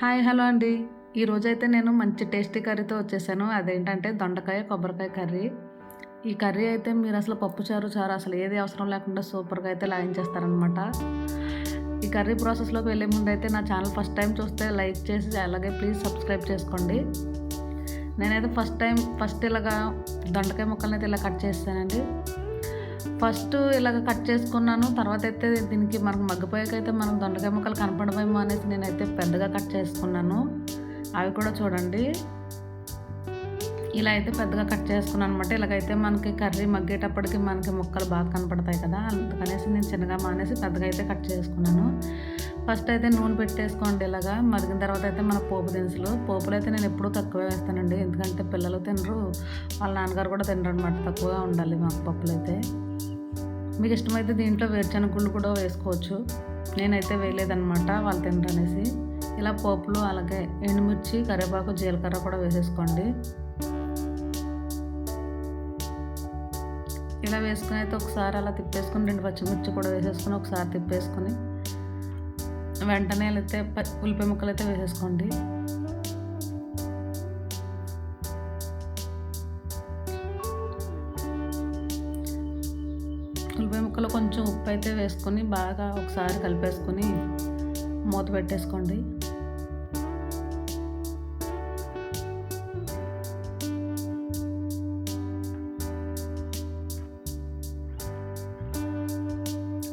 Hi hello అండి. ఈరోజైతే నేను మంచి టేస్టీ కర్రీతో వచ్చేసాను. అదేంటంటే దొండకాయ కొబ్బరికాయ కర్రీ. ఈ కర్రీ అయితే మీరు అసలు పప్పు చారు చారు అసలు ఏది అవసరం లేకుండా సూపర్గా అయితే లాగించేస్తారనమాట ఈ కర్రీ ప్రాసెస్లోకి వెళ్ళే ముందు అయితే నా ఛానల్ ఫస్ట్ టైం చూస్తే లైక్ చేసి అలాగే ప్లీజ్ సబ్స్క్రైబ్ చేసుకోండి. నేనైతే ఫస్ట్ టైం ఫస్ట్ ఇలాగా దొండకాయ ముక్కలను అయితే ఇలా కట్ చేస్తానండి. ఫస్ట్ ఇలాగ కట్ చేసుకున్నాను. తర్వాత అయితే దీనికి మనకు మగ్గిపోయాకైతే మనం దొండకాయ ముక్కలు కనపడమేమో అనేసి నేనైతే పెద్దగా కట్ చేసుకున్నాను. అవి కూడా చూడండి. ఇలా అయితే పెద్దగా కట్ చేసుకున్నాను అనమాట ఇలాగైతే మనకి కర్రీ మగ్గేటప్పటికి మనకి ముక్కలు బాగా కనపడతాయి కదా. అందుకనేసి నేను చిన్నగా మానేసి పెద్దగా అయితే కట్ చేసుకున్నాను. ఫస్ట్ అయితే నూనె పెట్టేసుకోండి ఇలాగా. మరిగిన తర్వాత అయితే మన పోపు దినుసులు. పోపులు అయితే నేను ఎప్పుడూ తక్కువ వేస్తానండి. ఎందుకంటే పిల్లలు తినరు. వాళ్ళ నాన్నగారు కూడా తినరు అనమాట తక్కువగా ఉండాలి మాకు పప్పులు అయితే మీకు ఇష్టమైతే దీంట్లో వేరుశనగ గుళ్ళు కూడా వేసుకోవచ్చు. నేనైతే వేయలేదనమాట వాళ్ళు తినరనేసి ఇలా పోపులు అలాగే ఎండుమిర్చి కరివేపాకు జీలకర్ర కూడా వేసేసుకోండి. ఇలా వేసుకుని అయితే ఒకసారి అలా తిప్పేసుకుని రెండు పచ్చిమిర్చి కూడా వేసేసుకుని ఒకసారి తిప్పేసుకుని వెంటనే అయితే ఉల్లిపాయ ముక్కలు అయితే వేసేసుకోండి. కొంచెం ఉప్పు అయితే వేసుకొని బాగా ఒకసారి కలిపేసుకొని మూత పెట్టేసుకోండి.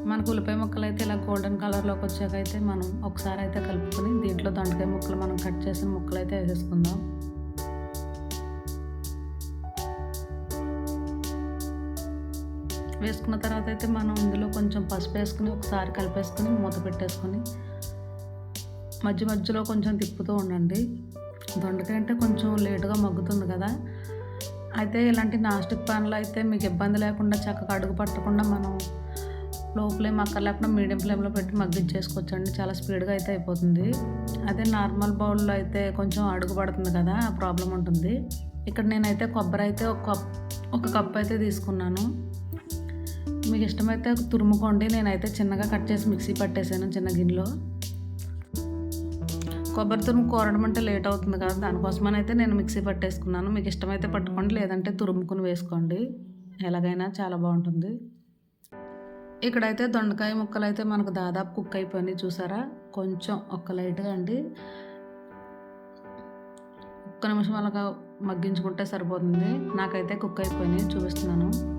మనకు ఉల్లిపాయ ముక్కలు అయితే ఇలా గోల్డెన్ కలర్లోకి వచ్చాక అయితే మనం ఒకసారి అయితే కలుపుకొని దీంట్లో దొండకాయ ముక్కలు మనం కట్ చేసిన ముక్కలు అయితే వేసేసుకుందాం వేసుకున్న తర్వాత అయితే మనం ఇందులో కొంచెం పసుపు వేసుకుని ఒకసారి కలిపేసుకుని మూత పెట్టేసుకొని మధ్య మధ్యలో కొంచెం తిప్పుతూ ఉండండి. దొండకాయ అంటే కొంచెం లేటుగా మగ్గుతుంది కదా. అయితే ఇలాంటి నాస్టిక్ ప్యాన్లో అయితే మీకు ఇబ్బంది లేకుండా చక్కగా అడుగు పట్టకుండా మనం లో ఫ్లేమ్ అక్కడ లేకుండా మీడియం ఫ్లేమ్లో పెట్టి మగ్గించేసుకోవచ్చండి. చాలా స్పీడ్గా అయితే అయిపోతుంది. అదే నార్మల్ బౌల్లో అయితే కొంచెం అడుగు పడుతుంది కదా ప్రాబ్లం ఉంటుంది. ఇక్కడ నేనైతే కొబ్బరి అయితే ఒక కప్ ఒక కప్ అయితే తీసుకున్నాను. మీకు ఇష్టమైతే తురుముకోండి. నేనైతే చిన్నగా కట్ చేసి మిక్సీ పట్టేసాను చిన్న గిన్నెలో. కొబ్బరి తురుము కోరడం అంటే లేట్ అవుతుంది కదా దానికోసమని అయితే నేను మిక్సీ పట్టేసుకున్నాను. మీకు ఇష్టమైతే పట్టుకోండి లేదంటే తురుముకుని వేసుకోండి. ఎలాగైనా చాలా బాగుంటుంది. ఇక్కడైతే దొండకాయ ముక్కలు అయితే మనకు దాదాపు కుక్ అయిపోయినాయి చూసారా? కొంచెం ఒక్క లైట్గా అండి. ఒక్క నిమిషం అలాగా మగ్గించుకుంటే సరిపోతుంది. నాకైతే కుక్ అయిపోయినాయి చూపిస్తున్నాను.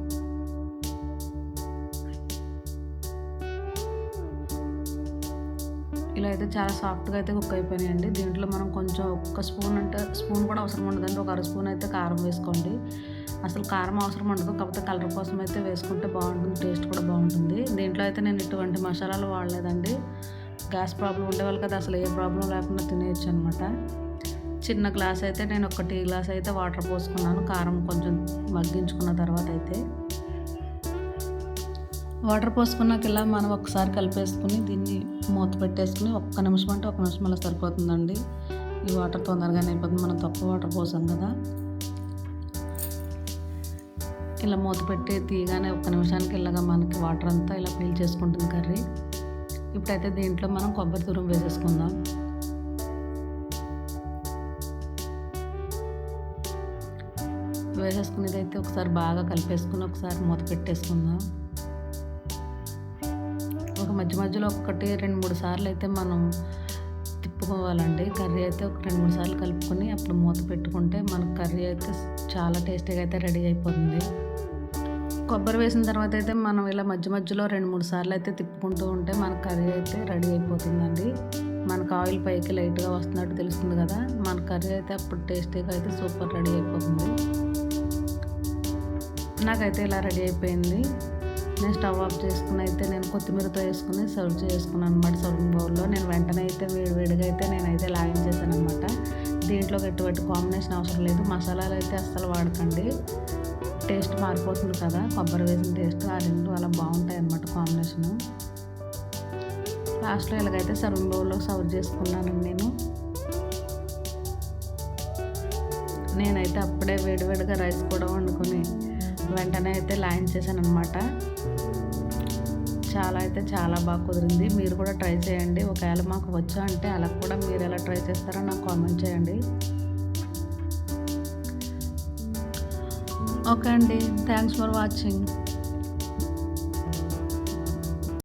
ఇలా అయితే చాలా సాఫ్ట్గా అయితే కుక్ అయిపోయినాయండి. దీంట్లో మనం కొంచెం ఒక్క స్పూన్ అంటే స్పూన్ కూడా అవసరం ఉండదండి. ఒక అర స్పూన్ అయితే కారం వేసుకోండి. అసలు కారం అవసరం ఉండదు. కాకపోతే కలర్ కోసం అయితే వేసుకుంటే బాగుంటుంది టేస్ట్ కూడా బాగుంటుంది. దీంట్లో అయితే నేను ఇటువంటి మసాలాలు వాడలేదండి. గ్యాస్ ప్రాబ్లం ఉండేవాళ్ళు కదా అసలు ఏ ప్రాబ్లం లేకుండా తినేయచ్చు అనమాట చిన్న గ్లాస్ అయితే నేను ఒక టీ గ్లాస్ అయితే వాటర్ పోసుకున్నాను. కారం కొంచెం మగ్గించుకున్న తర్వాత అయితే. వాటర్ పోసుకున్నాక ఇలా మనం ఒకసారి కలిపేసుకుని దీన్ని మూత పెట్టేసుకుని ఒక్క నిమిషం అంటే ఒక నిమిషం అలా సరిపోతుందండి. ఈ వాటర్ తొందరగానే అయిపోతుంది. మనం తక్కువ వాటర్ పోసాం కదా. ఇలా మూత పెట్టి తీయగానే ఒక్క నిమిషానికి ఇలాగా మనకి వాటర్ అంతా ఇలా ఫీల్ చేసుకుంటుంది కర్రీ. ఇప్పుడైతే దీంట్లో మనం కొబ్బరి దూరం వేసేసుకుందాం. వేసేసుకునేది అయితే ఒకసారి బాగా కలిపేసుకుని ఒకసారి మూత పెట్టేసుకుందాం. ఒక మధ్య మధ్యలో ఒకటి రెండు మూడు సార్లు అయితే మనం తిప్పుకోవాలండి. కర్రీ అయితే ఒక రెండు మూడు సార్లు కలుపుకొని అప్పుడు మూత పెట్టుకుంటే మనకు కర్రీ అయితే చాలా టేస్టీగా అయితే రెడీ అయిపోతుంది. కొబ్బరి వేసిన తర్వాత అయితే మనం ఇలా మధ్య మధ్యలో రెండు మూడు సార్లు అయితే తిప్పుకుంటూ ఉంటే మన కర్రీ అయితే రెడీ అయిపోతుందండి. మనకు ఆయిల్ పైకి లైట్గా వస్తున్నట్టు తెలుస్తుంది కదా మన కర్రీ అయితే అప్పుడు టేస్టీగా అయితే సూపర్ రెడీ అయిపోతుంది. నాకైతే ఇలా రెడీ అయిపోయింది. నేను స్టవ్ ఆఫ్ చేసుకుని అయితే నేను కొత్తిమీరతో వేసుకుని సర్వ్ చేసుకున్నాను అనమాట సర్వింగ్ బౌల్లో. నేను వెంటనే అయితే వేడి వేడిగా అయితే నేనైతే లాగించేసాను అనమాట దీంట్లో ఎటువంటి కాంబినేషన్ అవసరం లేదు. మసాలాలు అయితే అస్సలు వాడకండి. టేస్ట్ మారిపోతుంది కదా. కొబ్బరి వేసిన టేస్ట్ ఆ రెండు అలా బాగుంటాయి అనమాట కాంబినేషన్. లాస్ట్లో ఇలాగైతే సర్వింగ్ బౌల్లో సర్వ్ చేసుకున్నాను నేను. నేనైతే అప్పుడే వేడివేడిగా రైస్ కూడా వండుకొని వెంటనే అయితే లైన్ చేశాను అనమాట చాలా అయితే చాలా బాగా కుదిరింది. మీరు కూడా ట్రై చేయండి. ఒకవేళ మాకు వచ్చా అంటే అలా కూడా మీరు ఎలా ట్రై చేస్తారో నాకు కామెంట్ చేయండి. ఓకే అండి. Thanks for watching.